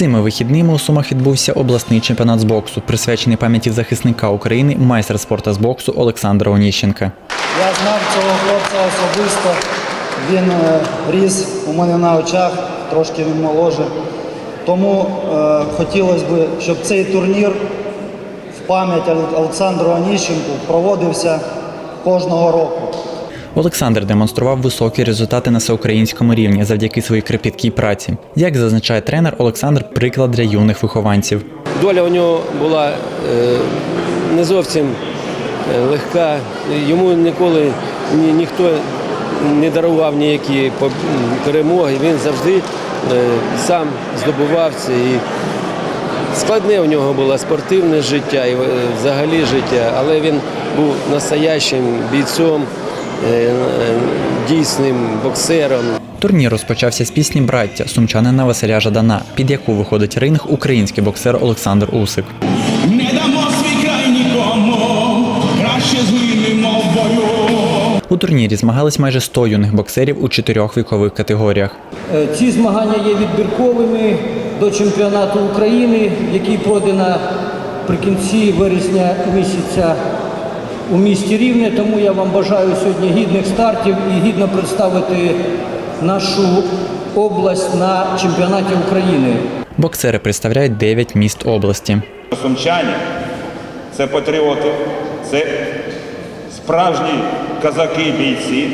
Цими вихідними у Сумах відбувся обласний чемпіонат з боксу, присвячений пам'яті захисника України, майстра спорту з боксу Олександра Оніщенка. Я знав цього хлопця особисто. Він е, ріс у мене на очах, трошки він моложе. Тому е, хотілося б, щоб цей турнір в пам'ять Ол- Олександру Аніщенку проводився кожного року. Олександр демонстрував високі результати на всеукраїнському рівні завдяки своїй кропіткій праці. Як зазначає тренер, Олександр приклад для юних вихованців. Доля у нього була е, не зовсім е, легка. Йому ніколи ні, ніхто не дарував ніякі перемоги. Він завжди е, сам здобував це. І складне у нього було спортивне життя і взагалі життя, але він був настоящим бійцом, е, дійсним боксером. Турнір розпочався з пісні Браття сумчанина Василя Жадана, під яку виходить ринг український боксер Олександр Усик. Не дамо свій край нікому, краще згинемо в бою. У турнірі змагались майже 100 юних боксерів у чотирьох вікових категоріях. Е, Ці змагання є відбірковими до чемпіонату України, який пройде наприкінці вересня місяця у місті Рівне. Тому я вам бажаю сьогодні гідних стартів і гідно представити нашу область на чемпіонаті України. Боксери представляють 9 міст області. Сумчані це патріоти, це справжні козаки-бійці.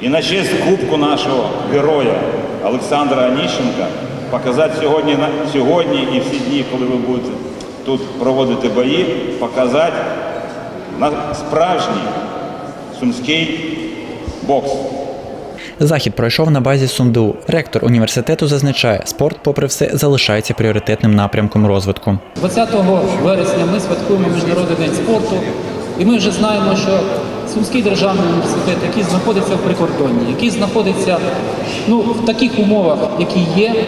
І на честь кубку нашого героя Олександра Аніщенка показати сьогодні, на- сьогодні і всі дні, коли ви будете тут проводити бої, показати на справжній сумський бокс. Захід пройшов на базі СумДУ. Ректор університету зазначає, спорт, попри все, залишається пріоритетним напрямком розвитку. 20 вересня ми святкуємо Міжнародний день спорту, і ми вже знаємо, що Сумський державний університет, який знаходиться в прикордонні, який знаходиться ну, в таких умовах, які є,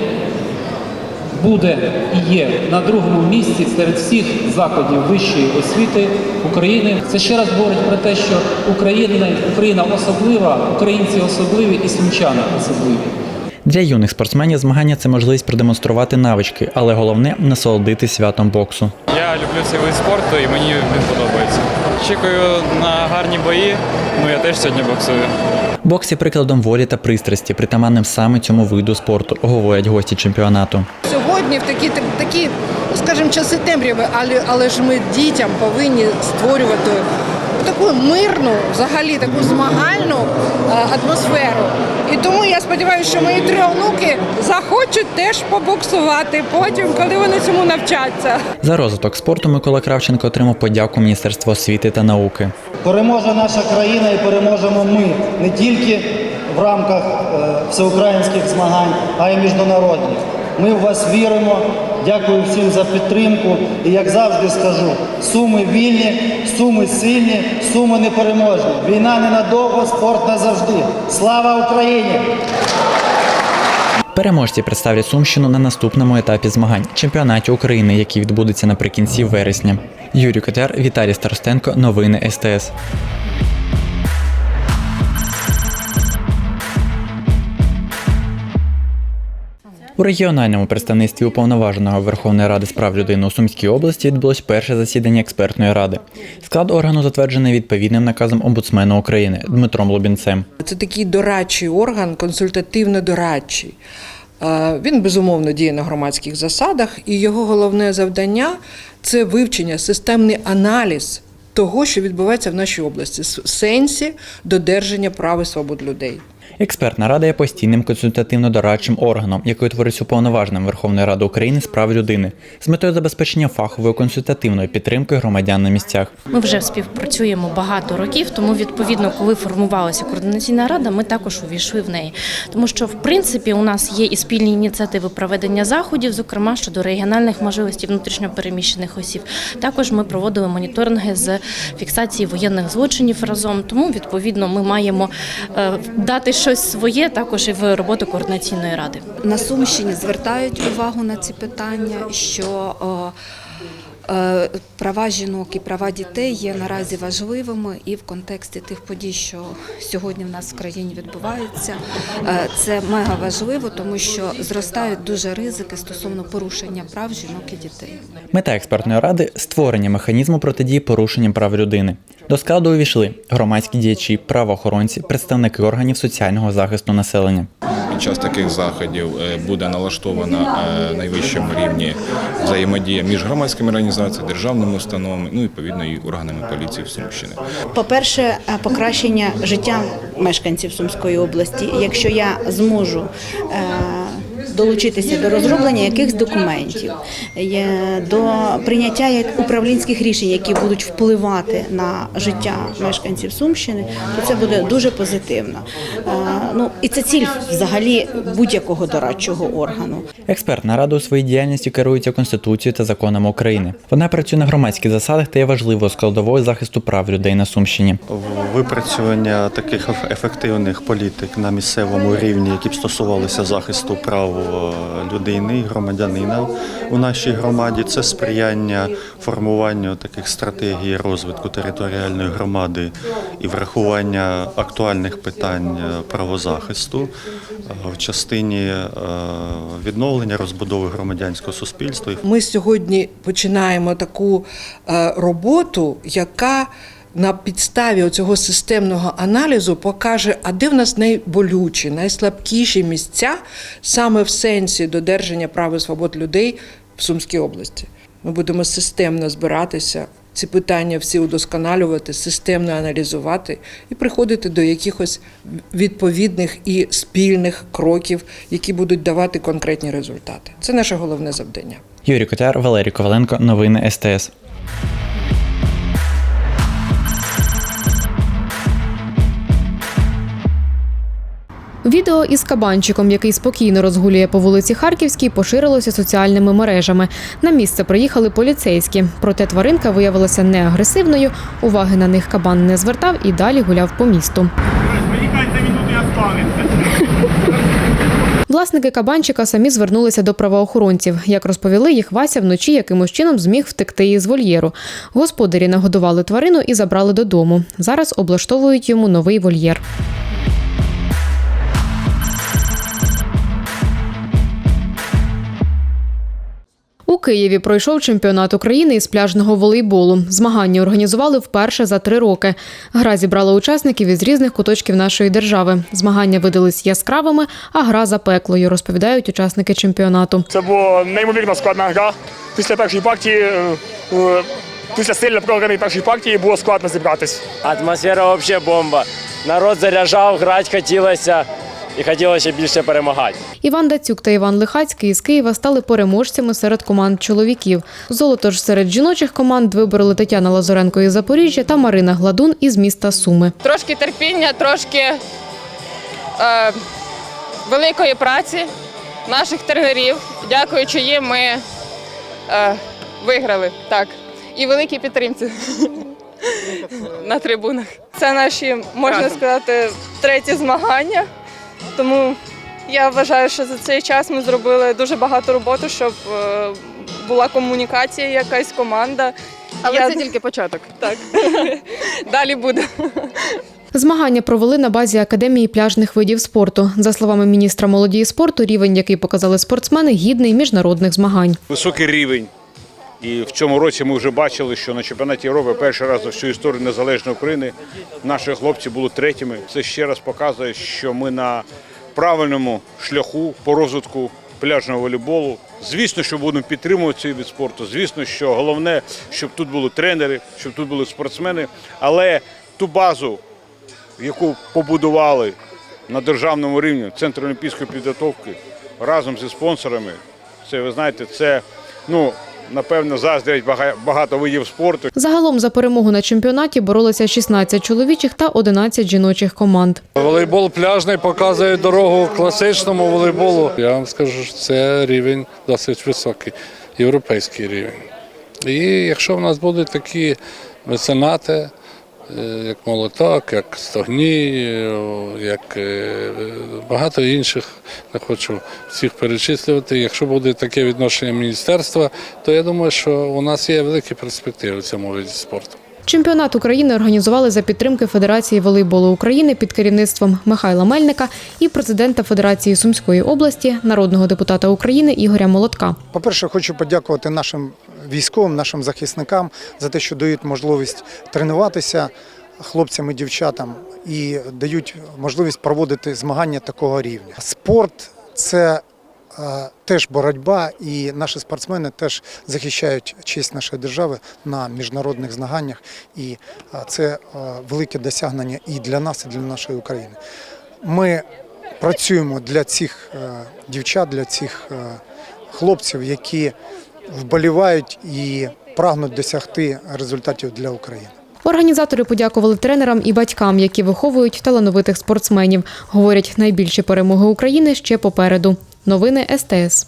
буде і є на другому місці серед всіх закладів вищої освіти України. Це ще раз говорить про те, що Україна, Україна особлива, українці особливі і сумчани особливі. Для юних спортсменів змагання це можливість продемонструвати навички, але головне насолодити святом боксу. Я люблю цей вид спорту і мені він подобається. Очікую на гарні бої. Ну я теж сьогодні боксую. Бокс є прикладом волі та пристрасті, притаманним саме цьому виду спорту, говорять гості чемпіонату. Сьогодні в такі такі, скажімо, часи темряви, але але ж ми дітям повинні створювати таку мирну, взагалі таку змагальну е, атмосферу. І тому я сподіваюся, що мої три онуки захочуть теж побоксувати потім, коли вони цьому навчаться. За розвиток спорту Микола Кравченко отримав подяку Міністерства освіти та науки. Переможе наша країна і переможемо ми не тільки в рамках е, всеукраїнських змагань, а й міжнародних. Ми в вас віримо. Дякую всім за підтримку. І як завжди скажу, суми вільні, суми сильні, суми непереможні. Війна ненадовго, спорт назавжди. Слава Україні! Переможці представлять Сумщину на наступному етапі змагань чемпіонаті України, який відбудеться наприкінці вересня. Юрій Котяр, Віталій Старостенко, новини СТС. У регіональному представництві уповноваженого Верховної Ради з прав людини у Сумській області відбулось перше засідання експертної ради. Склад органу затверджений відповідним наказом омбудсмена України Дмитром Лубінцем. Це такий дорадчий орган, консультативно-дорадчий. Е, Він безумовно діє на громадських засадах, і його головне завдання це вивчення, системний аналіз того, що відбувається в нашій області, в сенсі додержання прав і свобод людей. Експертна рада є постійним консультативно-дорадчим органом, який утворився уповноваженим Верховної Ради України з прав людини з метою забезпечення фахової консультативної підтримки громадян на місцях. Ми вже співпрацюємо багато років, тому відповідно, коли формувалася координаційна рада, ми також увійшли в неї. Тому що, в принципі, у нас є і спільні ініціативи проведення заходів, зокрема щодо регіональних можливостей внутрішньопереміщених осіб. Також ми проводили моніторинги з фіксації воєнних злочинів разом. Тому відповідно ми маємо е, дати щось своє також і в роботу координаційної ради. На Сумщині звертають увагу на ці питання, що е, права жінок і права дітей є наразі важливими, і в контексті тих подій, що сьогодні в нас в країні відбуваються, е, це мега важливо, тому що зростають дуже ризики стосовно порушення прав жінок і дітей. Мета експертної ради створення механізму протидії порушенням прав людини. До складу увійшли громадські діячі, правоохоронці, представники органів соціального захисту населення. Під час таких заходів е, буде налаштована е, на найвищому рівні взаємодія між громадськими організаціями, державними установами, ну і відповідно і органами поліції в Сумщини. По-перше, е, покращення життя мешканців Сумської області. Якщо я зможу долучитися до розроблення якихось документів, е, до прийняття як управлінських рішень, які будуть впливати на життя мешканців Сумщини, то це буде дуже позитивно. Е, Ну і це ціль взагалі будь-якого дорадчого органу. Експертна рада у своїй діяльності керується Конституцією та законами України. Вона працює на громадських засадах та є важливою складовою захисту прав людей на Сумщині. випрацювання таких ефективних політик на місцевому рівні, які б стосувалися захисту прав людини громадянина у нашій громаді, це сприяння формуванню таких стратегій розвитку територіальної громади і врахування актуальних питань е, правозахисту е, в частині е, відновлення розбудови громадянського суспільства. Ми сьогодні починаємо таку е, роботу, яка на підставі цього системного аналізу покаже, а де в нас найболючі, найслабкіші місця саме в сенсі додержання прав і свобод людей в Сумській області. Ми будемо системно збиратися. Ці питання всі удосконалювати, системно аналізувати і приходити до якихось відповідних і спільних кроків, які будуть давати конкретні результати. Це наше головне завдання. Юрій Котяр, Валерій Коваленко, новини СТС. Відео із кабанчиком, який спокійно розгулює по вулиці Харківській, поширилося соціальними мережами. На місце приїхали поліцейські. Проте тваринка виявилася неагресивною. Уваги на них кабан не звертав і далі гуляв по місту. Власники кабанчика самі звернулися до правоохоронців. Як розповіли, їх Вася вночі якимось чином зміг втекти із вольєру. Господарі нагодували тварину і забрали додому. Зараз облаштовують йому новий вольєр. У Києві пройшов чемпіонат України із пляжного волейболу. Змагання організували вперше за три роки. Гра зібрала учасників із різних куточків нашої держави. Змагання видались яскравими, а гра запеклою, розповідають учасники чемпіонату. Це була неймовірно складна гра. Після першої партії, е, е, після сильно програної першої партії було складно зібратись. Атмосфера взагалі бомба. Народ заряджав, грати хотілося і хотілося більше перемагати. Іван Дацюк та Іван Лихацький із Києва стали переможцями серед команд чоловіків. Золото ж серед жіночих команд вибороли Тетяна Лазоренко із Запоріжжя та Марина Гладун із міста Суми. Трошки терпіння, трошки е, великої праці наших тренерів. Дякуючи їм, ми е, виграли. Так. І великій підтримці на трибунах. Це наші, можна сказати, треті змагання. Тому я вважаю, що за цей час ми зробили дуже багато роботи, щоб е, була комунікація, якась команда. Але Я- це тільки початок. Так. Далі буде. Змагання провели на базі Академії пляжних видів спорту. За словами міністра молоді і спорту, рівень, який показали спортсмени, гідний міжнародних змагань. Високий рівень. І в цьому році ми вже бачили, що на чемпіонаті Європи перший раз за всю історію незалежної України наші хлопці були третіми. Це ще раз показує, що ми на правильному шляху по розвитку пляжного волейболу. Звісно, що будемо підтримувати цей від спорту. Звісно, що головне, щоб тут були тренери, щоб тут були спортсмени. Але ту базу, яку побудували на державному рівні Центр олімпійської підготовки разом зі спонсорами. Це ви знаєте, це ну напевно заздрять багато видів спорту. Загалом за перемогу на чемпіонаті боролися 16 чоловічих та 11 жіночих команд. Волейбол пляжний показує дорогу класичному волейболу. Я вам скажу, що це рівень досить високий, європейський рівень. І якщо в нас будуть такі меценати, як молоток, як стогній, е, як е, багато інших, не хочу всіх перечислювати. Якщо буде таке відношення міністерства, то я думаю, що у нас є великі перспективи в цьому виді спорту. Чемпіонат України організували за підтримки Федерації волейболу України під керівництвом Михайла Мельника і президента Федерації Сумської області, народного депутата України Ігоря Молотка. По-перше, хочу подякувати нашим військовим, нашим захисникам за те, що дають можливість тренуватися хлопцям і дівчатам і дають можливість проводити змагання такого рівня. Спорт це е, теж боротьба, і наші спортсмени теж захищають честь нашої держави на міжнародних змаганнях. І е, це е, велике досягнення і для нас, і для нашої України. Ми працюємо для цих дівчат, для цих хлопців, які вболівають і прагнуть досягти результатів для України. Організатори подякували тренерам і батькам, які виховують талановитих спортсменів. Говорять, найбільші перемоги України ще попереду. Новини СТС.